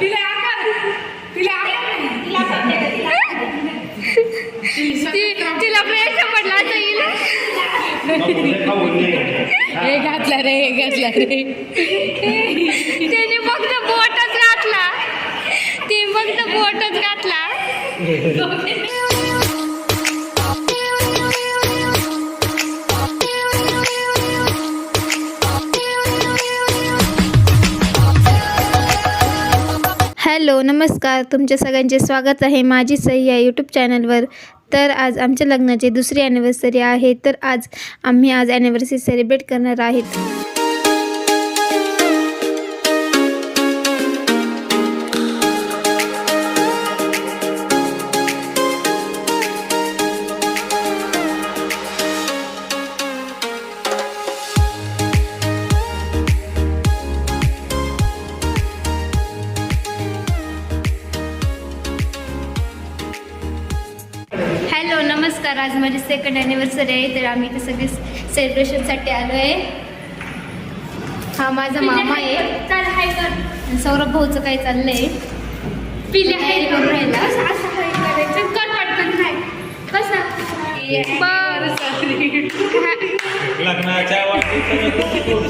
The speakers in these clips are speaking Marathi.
तिला आकार. तिला आकार ती तिला प्रयत्न पडला येईल हे घातला रे हे घातला रे. त्याने फक्त बोटच घातला. ते फक्त बोटच घातला. हॅलो नमस्कार. तुमच्या सगळ्यांचे स्वागत आहे माझी सही या यूट्यूब चॅनलवर तर आज आमच्या लग्नाची दुसरी ॲनिव्हर्सरी आहे. तर आज आम्ही आज ॲनिव्हर्सरी सेलिब्रेट करणार आहेत. हॅलो नमस्कार. आज माझी सेकंड ॲनिव्हर्सरी आहे तर आम्ही इथे सगळे सेलिब्रेशनसाठी आलो आहे हा माझा मामा आहे. चल हाय कर. आणि सौरभ भाऊचं काय चाललंय? पिले हाय करून राहिला? असं असं हाय करायचं. कर पटकन हाय. कसं? बर लग्नाच्या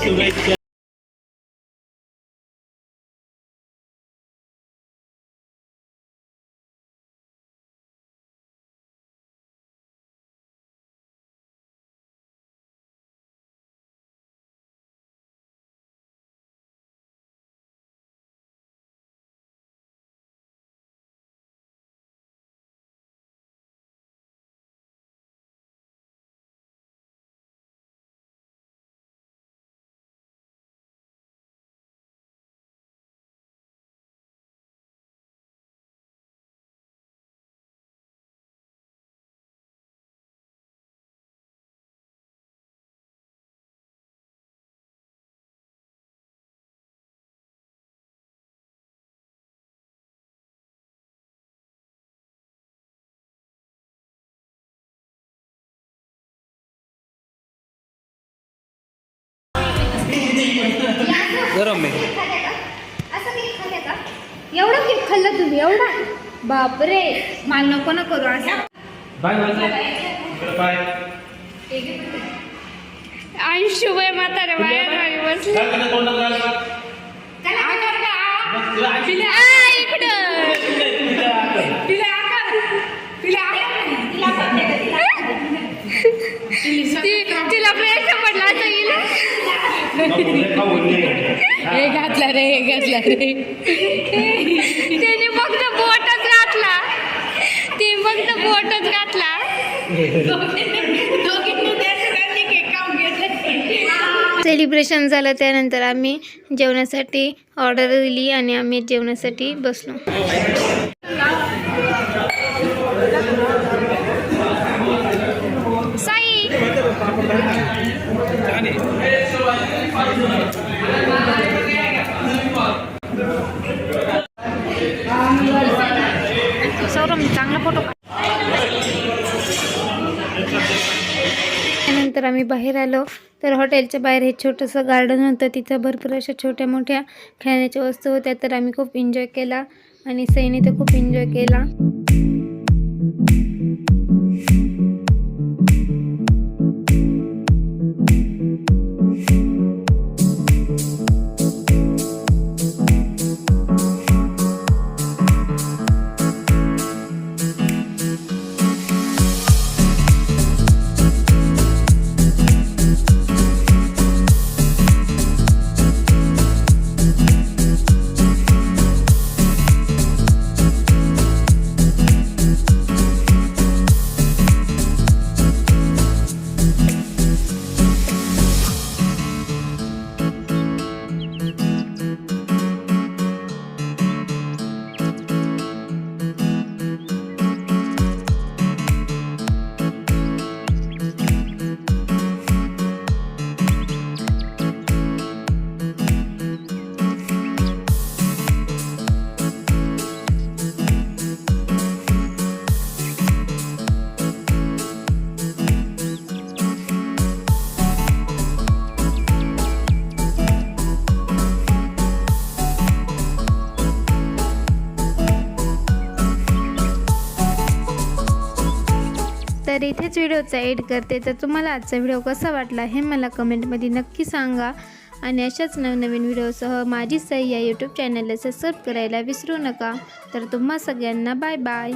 शुभेच्छा. गरम आहे. एवढा केक खाल्ला तुम्ही एवढा बापरे मला नको ना करू असं. बाय बाय इकडे बाय. अंशु बाय. म्हाताऱ्या बाहेर मागे बसले. काय करणार तोंडात घाल. बा. आकार का बस तुला आजी आ, इकडं तुझ्या हातात. तिला आकार तिला आकार तिला ती तिला प्रयत्न पडला आता येईल नको रे, खाऊ नये. हे घातला रे हे घातला रे. त्याने फक्त बोटच घातला. ते फक्त बोटच घातला. सेलिब्रेशन झालं त्यानंतर आम्ही जेवणासाठी ऑर्डर दिली आणि आम्ही जेवणासाठी बसलो साई सौरभ चांगला फोटो त्यानंतर आम्ही बाहेर आलो. तर हॉटेलच्या बाहेर हे छोटंसं गार्डन होतं. तिथं भरपूर अशा छोट्या मोठ्या खेळण्याच्या वस्तू होत्या. तर आम्ही खूप एन्जॉय केला आणि सईने तर खूप एन्जॉय केला. तर इथेच व्हिडिओचा एड करते. तर तुम्हाला आजचा व्हिडिओ कसा वाटला हे मला कमेंटमध्ये नक्की सांगा. आणि अशाच नवनवीन व्हिडिओसह माझी सही या यूट्यूब चॅनलला सबस्क्राईब करायला विसरू नका. तर तुम्हा सगळ्यांना बाय बाय